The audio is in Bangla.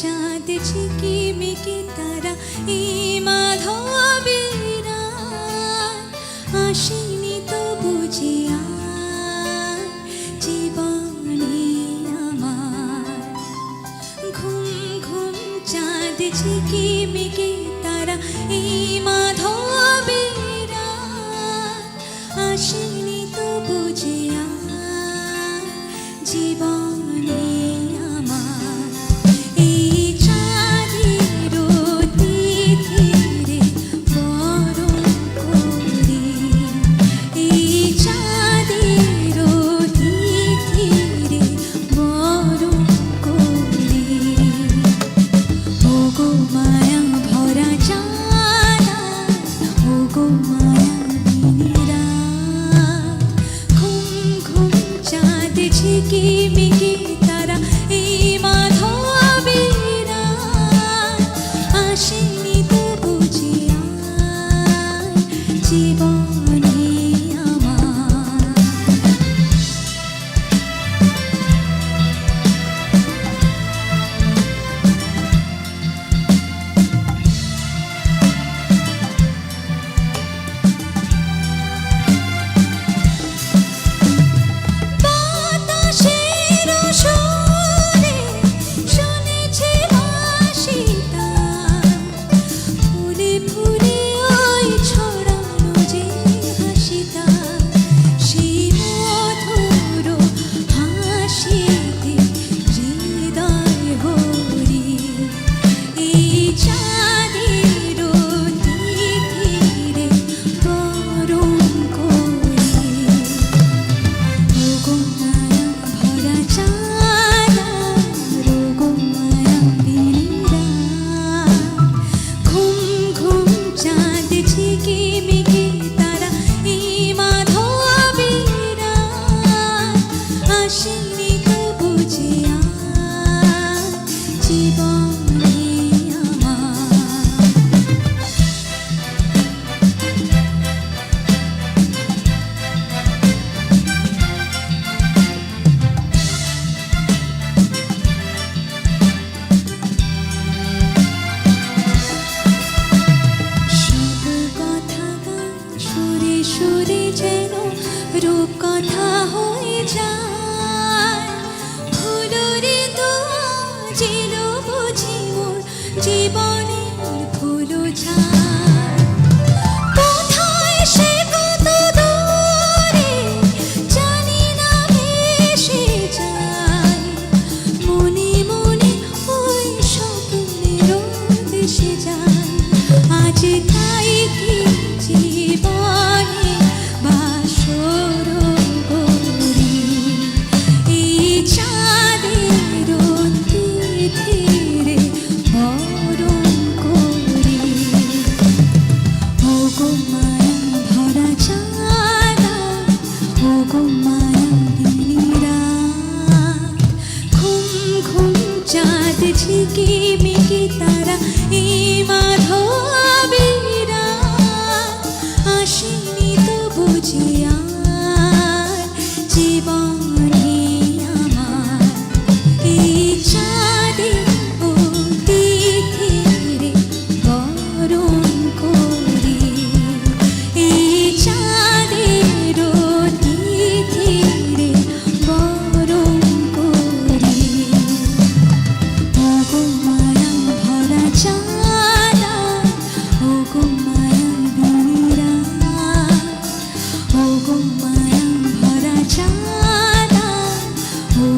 চাঁদ ঝিকি মেকি তারা এই মাধবেরা। আসেনি তো বুঝিয়া You. জীবনে